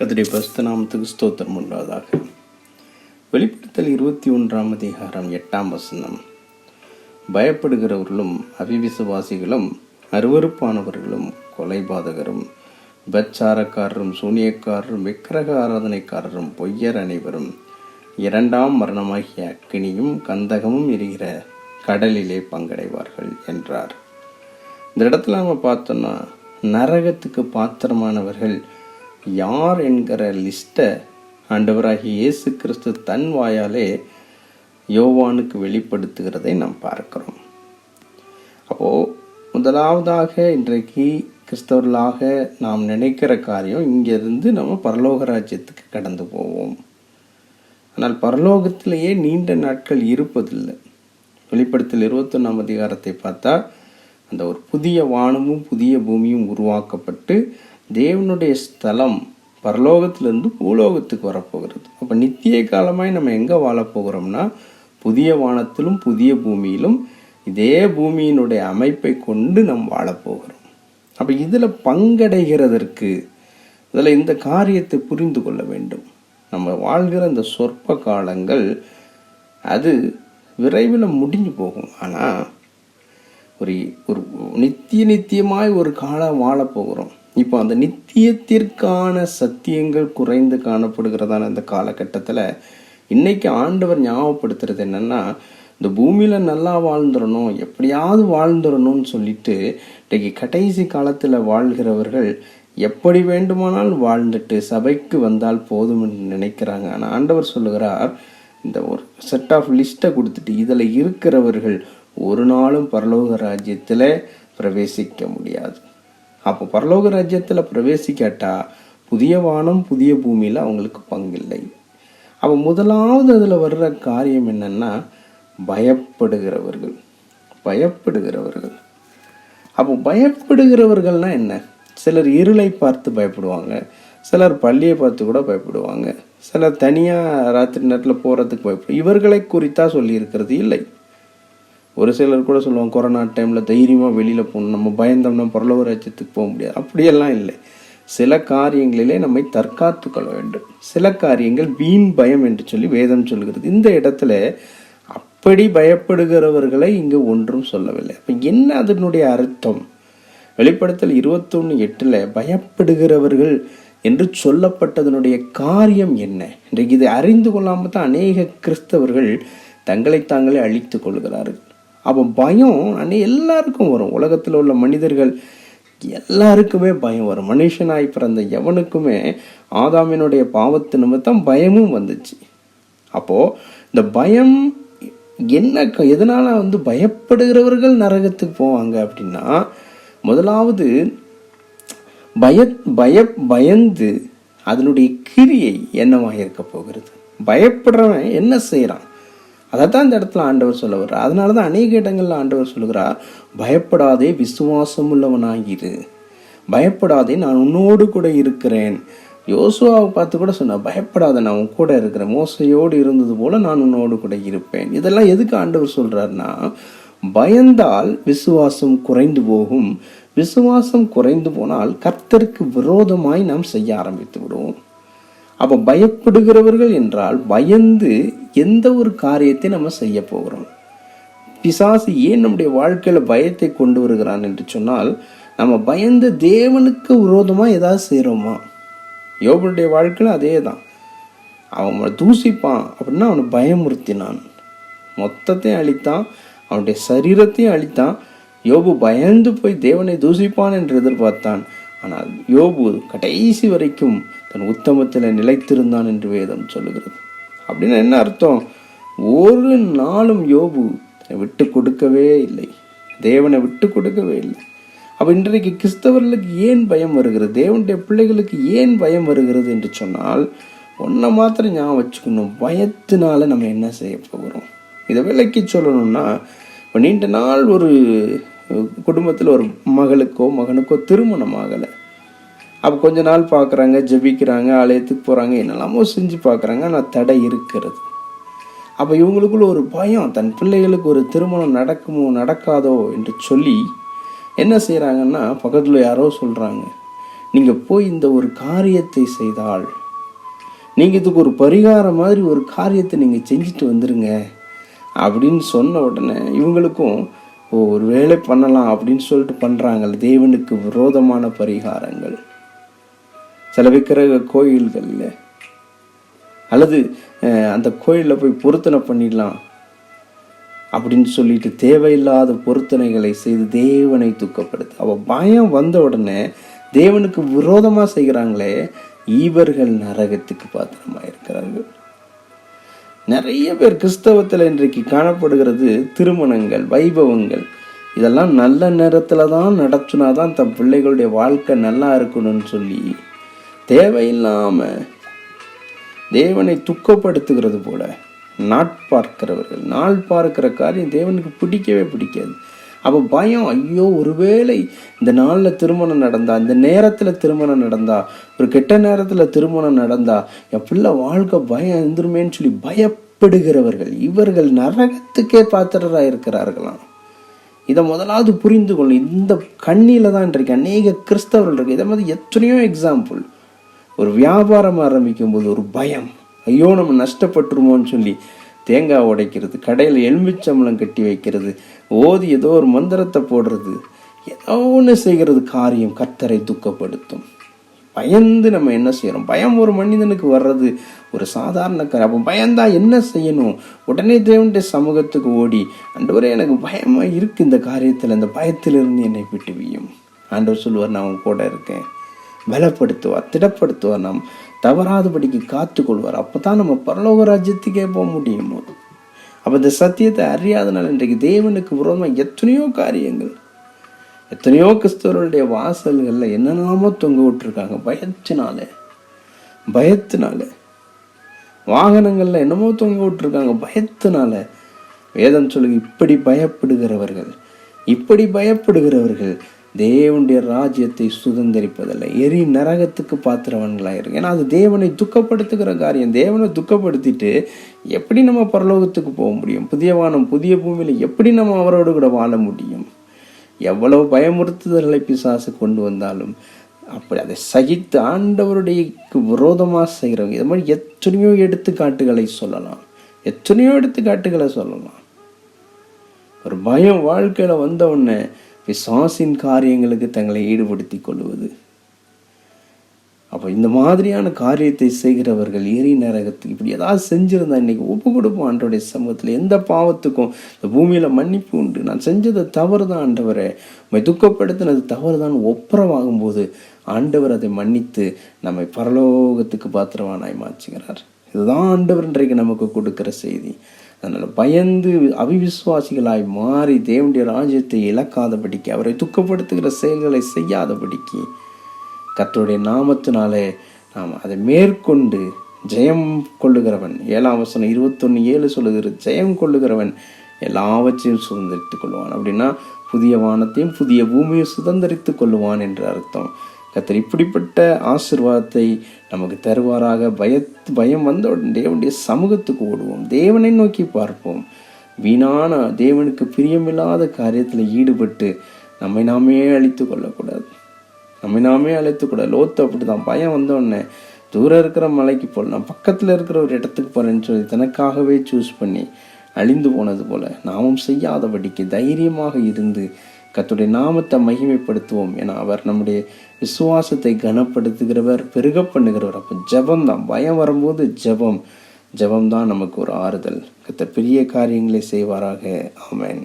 கதிரை பஸ்த நாமத்துக்கு ஸ்தோத்திரம் உண்டாவதாக. வெளிப்படுத்தல் இருபத்தி ஒன்றாம் அதிகாரம் எட்டாம் வசனம். பயப்படுகிறவர்களும் அவிவிசுவாசிகளும் அருவருப்பானவர்களும் கொலைபாதகரும் பச்சாரக்காரரும் சூனியக்காரரும் விக்கிரக ஆராதனைக்காரரும் பொய்யர் அனைவரும் இரண்டாம் மரணமாகிய அக்கினியும் கந்தகமும் இருக்கிற கடலிலே பங்கடைவார்கள் என்றார். இந்த இடத்துல நம்ம பார்த்தோம்னா நரகத்துக்கு பாத்திரமானவர்கள் யார் என்கிற லிஸ்ட்டை ஆண்டவராகி இயேசு கிறிஸ்து தன் வாயாலே யோவானுக்கு வெளிப்படுத்துகிறதை நாம் பார்க்கிறோம். அப்போது முதலாவதாக இன்றைக்கு கிறிஸ்தவர்களாக நாம் நினைக்கிற காரியம் இங்கேருந்து நம்ம பரலோக ராஜ்யத்துக்கு கடந்து போவோம். ஆனால் பரலோகத்திலேயே நீண்ட நாட்கள் இருப்பதில்லை. வெளிப்படுத்தல் இருபத்தொன்னாம் அதிகாரத்தை பார்த்தா அந்த ஒரு புதிய வானமும் புதிய பூமியும் உருவாக்கப்பட்டு தேவனுடைய ஸ்தலம் பரலோகத்திலிருந்து பூலோகத்துக்கு வரப்போகிறது. அப்போ நித்திய காலமாய் நம்ம எங்கே வாழப்போகிறோம்னா புதிய வானத்திலும் புதிய பூமியிலும் இதே பூமியினுடைய அமைப்பை கொண்டு நாம் வாழப்போகிறோம் அப்போ இதில் பங்கடைகிறதற்கு இதில் இந்த காரியத்தை புரிந்து கொள்ள வேண்டும். நம்ம வாழ்கிற இந்த சொற்ப காலங்கள் அது விரைவில் முடிஞ்சு போகும். ஆனால் ஒரு ஒரு நித்திய நித்தியமாய் ஒரு காலம் வாழப்போகிறோம் இப்போ அந்த நித்தியத்திற்கான சத்தியங்கள் குறைந்து காணப்படுகிறதான இந்த காலகட்டத்தில் இன்னைக்கு ஆண்டவர் ஞாபகப்படுத்துறது என்னென்னா இந்த பூமியில் நல்லா வாழ்ந்துடணும் எப்படியாவது வாழ்ந்துடணும்னு சொல்லிட்டு இன்றைக்கு கடைசி காலத்தில் வாழ்கிறவர்கள் எப்படி வேண்டுமானால் வாழ்ந்துட்டு சபைக்கு வந்தால் போதும் என்று நினைக்கிறாங்க. ஆனால் ஆண்டவர் சொல்லுகிறார் இந்த ஒரு செட் ஆஃப் லிஸ்ட்டை கொடுத்துட்டு இதில் இருக்கிறவர்கள் ஒரு நாளும் பரலோக ராஜ்யத்தில் பிரவேசிக்க முடியாது. அப்போ பரலோக ராஜ்யத்தில் பிரவேசிக்காட்டா புதிய வானம் புதிய பூமியில் அவங்களுக்கு பங்கில்லை. அப்போ முதலாவது அதில் வர்ற காரியம் என்னென்னா பயப்படுகிறவர்கள். பயப்படுகிறவர்கள். அப்போ பயப்படுகிறவர்கள்னா என்ன? சிலர் இருளை பார்த்து பயப்படுவாங்க. சிலர் பள்ளியை பார்த்து கூட பயப்படுவாங்க. சிலர் தனியாக ராத்திரி நேரத்தில் போகிறதுக்கு பயப்படும் இவர்களை குறித்தா சொல்லியிருக்கிறது இல்லை. ஒரு சிலர் கூட சொல்லுவாங்க கொரோனா டைமில் தைரியமாக வெளியில் போகணும். நம்ம பயந்தோம்னா பரலோக ராஜ்யத்துக்கு போக முடியாது. அப்படியெல்லாம் இல்லை. சில காரியங்களிலே நம்மை தற்காத்து கொள்ள வேண்டும். சில காரியங்கள் வீண் பயம் என்று சொல்லி வேதம் சொல்கிறது. இந்த இடத்துல அப்படி பயப்படுகிறவர்களை இங்கு ஒன்றும் சொல்லவில்லை. அப்போ என்ன அதனுடைய அர்த்தம்? வெளிப்படுத்தல் இருபத்தொன்று எட்டில் பயப்படுகிறவர்கள் என்று சொல்லப்பட்டதனுடைய காரியம் என்ன? இன்றைக்கு இதை அறிந்து கொள்ளாமல் தான் அநேக கிறிஸ்தவர்கள் தங்களை தாங்களே அழித்து கொள்கிறார்கள். அப்போ பயம் அன்னை எல்லாருக்கும் வரும். உலகத்தில் உள்ள மனிதர்கள் எல்லாருக்குமே பயம் வரும். மனுஷனாய் பிறந்த எவனுக்குமே ஆதாமினுடைய பாவத்து நிமித்தம் பயமும் வந்துச்சு. அப்போது இந்த பயம் என்ன க- வந்து பயப்படுகிறவர்கள் நரகத்துக்கு போவாங்க அப்படின்னா முதலாவது பய பய பயந்து அதனுடைய கிரியை என்னவாக இருக்க போகிறது? பயப்படுறவன் என்ன செய்கிறான் அதை தான் இந்த இடத்துல ஆண்டவர் சொல்ல வர்றார். அதனால தான் அநேக இடங்களில் ஆண்டவர் சொல்லுகிறார் பயப்படாதே விசுவாசம் உள்ளவனாகிரு பயப்படாதே நான் உன்னோடு கூட இருக்கிறேன். யோசுவாவை பார்த்து கூட சொன்ன பயப்படாத நான் உன் கூட இருக்கிறேன். மோசையோடு இருந்தது போல நான் உன்னோடு கூட இருப்பேன். இதெல்லாம் எதுக்கு ஆண்டவர் சொல்கிறாருன்னா பயந்தால் விசுவாசம் குறைந்து போகும். விசுவாசம் குறைந்து போனால் கர்த்தருக்கு விரோதமாய் நாம் செய்ய ஆரம்பித்து விடுவோம். அப்போ பயப்படுகிறவர்கள் என்றால் பயந்து எந்த ஒரு காரியத்தை நம்ம செய்ய போகிறோம்? பிசாசு ஏன் நம்முடைய வாழ்க்கையில பயத்தை கொண்டு வருகிறான் என்று சொன்னால் நம்ம பயந்த தேவனுக்கு விரோதமாக ஏதாவது செய்கிறோமா யோபனுடைய வாழ்க்கையில அதே தான் அவன் தூசிப்பான் அப்படின்னா அவனை பயமுறுத்தினான். மொத்தத்தையும் அழித்தான் அவனுடைய சரீரத்தையும் அழித்தான். யோபு பயந்து போய் தேவனை தூசிப்பான் என்று எதிர்பார்த்தான். ஆனால் யோபு கடைசி வரைக்கும் தன் உத்தமத்தில் நிலைத்திருந்தான் என்று வேதம் சொல்லுகிறது. அப்படின்னா என்ன அர்த்தம்? ஒரு நாளும் யோபு தன்னை விட்டு கொடுக்கவே இல்லை. தேவனை விட்டு கொடுக்கவே இல்லை. அப்போ இன்றைக்கு கிறிஸ்தவர்களுக்கு ஏன் பயம் வருகிறது? தேவனுடைய பிள்ளைகளுக்கு ஏன் பயம் வருகிறது என்று சொன்னால் ஒன்றை மாத்திரம் ஞாபகம் வச்சுக்கணும். பயத்தினால நம்ம என்ன செய்ய போகிறோம்? இதை விலைக்கு சொல்லணும்னா இப்போ நீண்ட நாள் ஒரு குடும்பத்தில் ஒரு மகளுக்கோ மகனுக்கோ திருமணம் ஆகலை. அப்போ கொஞ்ச நாள் பார்க்குறாங்க ஜெபிக்கிறாங்க ஆலயத்துக்கு போகிறாங்க என்னெல்லாமோ செஞ்சு பார்க்குறாங்க ஆனால் தடை இருக்கிறது. அப்போ இவங்களுக்குள்ள ஒரு பயம் தன் பிள்ளைகளுக்கு ஒரு திருமணம் நடக்குமோ நடக்காதோ என்று சொல்லி என்ன செய்கிறாங்கன்னா பக்கத்தில் யாரோ சொல்கிறாங்க நீங்கள் போய் இந்த ஒரு காரியத்தை செய்தால் நீங்கள் இதுக்கு ஒரு பரிகாரம் மாதிரி ஒரு காரியத்தை நீங்கள் செஞ்சுட்டு வந்துடுங்க அப்படின்னு சொன்ன உடனே இவங்களுக்கும் ஓ ஒரு வேலை பண்ணலாம் அப்படின்னு சொல்லிட்டு பண்ணுறாங்கல்ல தேவனுக்கு விரோதமான பரிகாரங்கள். சில விக்கிரக கோயில்களில். அல்லது அந்த கோயிலில் போய் பொருத்தனை பண்ணிடலாம். அப்படின்னு சொல்லிட்டு தேவையில்லாத பொருத்தனைகளை செய்து தேவனை துக்கப்படுத்து. அவள் பயம் வந்த உடனே தேவனுக்கு விரோதமாக செய்கிறாங்களே இவர்கள் நரகத்துக்கு பாத்திரமா இருக்கிறார்கள். நிறைய பேர் கிறிஸ்தவத்தில் இன்றைக்கு காணப்படுகிறது திருமணங்கள் வைபவங்கள். இதெல்லாம் நல்ல நேரத்தில் தான் நடத்தினா தான் தன் பிள்ளைகளுடைய வாழ்க்கை நல்லா இருக்கணும்னு சொல்லி தேவையில்லாமல் தேவனை துக்கப்படுத்துகிறது போல நாட்பார்க்கிறவர்கள் நாள் பார்க்கிற காரியம் தேவனுக்கு பிடிக்கவே பிடிக்காது. அப்போ பயம் ஐயோ ஒருவேளை இந்த நாளில் திருமணம் நடந்தா இந்த நேரத்தில் திருமணம் நடந்தா ஒரு கெட்ட நேரத்தில் திருமணம் நடந்தா என் பிள்ளை வாழ்க்கை பயம் இருந்துருமேன்னு சொல்லி பயப்படுகிறவர்கள் இவர்கள் நரகத்துக்கே பாத்திரராக இருக்கிறார்களாம். இதை முதலாவது புரிந்து கொள்ளும் இந்த கண்ணியில தான் இன்றைக்கு அநேக கிறிஸ்தவர்கள் இருக்குது இதை மாதிரி எத்தனையோ எக்ஸாம்பிள் ஒரு வியாபாரம் ஆரம்பிக்கும் போது ஒரு பயம். ஐயோ நம்ம நஷ்டப்பட்டுருமோன்னு சொல்லி தேங்காய் உடைக்கிறது கடையில் எலுமிச்சம்பளம் கட்டி வைக்கிறது ஓதி ஏதோ ஒரு மந்திரத்தை போடுறது ஏதோ ஒன்று செய்கிறது காரியம் கர்த்தரை துக்கப்படுத்தும். பயந்து நம்ம என்ன செய்கிறோம் பயம் ஒரு மனிதனுக்கு வர்றது ஒரு சாதாரண அப்போ பயந்தா என்ன செய்யணும்? உடனே தேவனுடைய சமூகத்துக்கு ஓடி ஆண்டவரே எனக்கு பயமாக இருக்குது இந்த காரியத்தில் இந்த பயத்திலிருந்து என்னை விட்டு வியும் ஆண்டவர் சொல்லுவார் நான் உங்க கூட இருக்கேன். பலப்படுத்துவார் திடப்படுத்துவார். நாம் தவறாதபடிக்கு காத்துக்கொள்வார். அப்போ தான் நம்ம பரலோக ராஜ்யத்துக்கே போக முடியும் அப்போ இந்த சத்தியத்தை அறியாதனால இன்றைக்கு தேவனுக்கு விரோதமாக எத்தனையோ காரியங்கள் எத்தனையோ கிறிஸ்தவர்களுடைய வாசல்களில் என்னென்னமோ தொங்க விட்டுருக்காங்க. பயத்தினால பயத்தினால வாகனங்களில் என்னமோ தொங்க விட்டுருக்காங்க. பயத்தினால வேதம் சொல்லுங்க இப்படி பயப்படுகிறவர்கள் இப்படி பயப்படுகிறவர்கள் தேவனுடைய ராஜ்யத்தை சுதந்திரிப்பதில்லை. எரி நரகத்துக்கு பாத்திரவன்களாக இருக்கு ஏன்னா அது தேவனை துக்கப்படுத்துகிற காரியம். தேவனை துக்கப்படுத்திட்டு எப்படி நம்ம பரலோகத்துக்கு போக முடியும்? புதிய வானம் புதிய பூமியில் எப்படி நம்ம அவரோடு கூட வாழ முடியும்? எவ்வளவு பயமுறுத்துதல்களை பிசாசு கொண்டு வந்தாலும் அப்படி அதை சகித்து ஆண்டவருடைய விரோதமாக செய்கிறவங்க. இது மாதிரி எத்தனையோ எடுத்துக்காட்டுகளை சொல்லலாம். எத்தனையோ எடுத்துக்காட்டுகளை சொல்லலாம். ஒரு பயம் வாழ்க்கையில் வந்த உடனே பிசாசின் காரியங்களுக்கு தங்களை ஈடுபடுத்தி கொள்வது அப்போ இந்த மாதிரியான காரியத்தை செய்கிறவர்கள் எரி நரகத்துக்கு இப்படி ஏதாவது செஞ்சுருந்தா இன்றைக்கி ஒப்பு கொடுப்போம் ஆண்டவருடைய சமூகத்தில். எந்த பாவத்துக்கும் இந்த பூமியில் மன்னிப்பு உண்டு. நான் செஞ்சது தவறு தான் ஆண்டவரை. உண்மை துக்கப்படுத்தினது தவறு தான் ஒப்புரவாகும் போது ஆண்டவர் அதை மன்னித்து நம்மை பரலோகத்துக்கு பாத்திரவானாய் மாற்றுகிறார். இதுதான் ஆண்டவர் இன்றைக்கு நமக்கு கொடுக்கிற செய்தி. அதனால் பயந்து அவிவிசுவாசிகளாய் மாறி தேவனுடைய ராஜ்யத்தை இழக்காதபடிக்கு அவரை துக்கப்படுத்துகிற செயல்களை செய்யாதபடிக்கு கத்தருடைய நாமத்தினாலே நாம் அதை மேற்கொண்டு ஜெயம் கொள்ளுகிறவன். ஏழாம் வசனம் இருபத்தொன்று ஏழு சொல்லுகிற ஜெயம் கொள்ளுகிறவன் எல்லாவற்றையும் சுதந்திரித்துக் கொள்வான். அப்படின்னா புதிய வானத்தையும் புதிய பூமியை சுதந்திரித்துக் கொள்ளுவான் என்று அர்த்தம். கத்தர் இப்படிப்பட்ட ஆசிர்வாதத்தை நமக்கு தருவாராக. பய பயம் வந்த உடனே தேவனுடைய சமூகத்துக்கு ஓடுவோம். தேவனை நோக்கி பார்ப்போம். வீணான தேவனுக்கு பிரியமில்லாத காரியத்தில் ஈடுபட்டு நம்மை நாமே அழித்து கொள்ளக்கூடாது. நம்மை நாமே அழைத்துக்கூடாது லோத்து அப்படிதான் பயம் வந்த உடனே தூரம் இருக்கிற மலைக்கு போல் நான் பக்கத்தில் இருக்கிற ஒரு இடத்துக்கு போறேன்னு சொல்லி தனக்காகவே சூஸ் பண்ணி அழிந்து போனது போல நாமும் செய்யாதபடிக்கு தைரியமாக இருந்து கத்துடைய நாமத்தை மகிமைப்படுத்துவோம் என அவர் நம்முடைய விசுவாசத்தை கனப்படுத்துகிறவர் பெருக பண்ணுகிறவர் அப்போ ஜெபம் தான் பயம் வரும்போது ஜெபம். ஜெபம் தான் நமக்கு ஒரு ஆறுதல். கத்த பெரிய காரியங்களை செய்வாராக. ஆமேன்.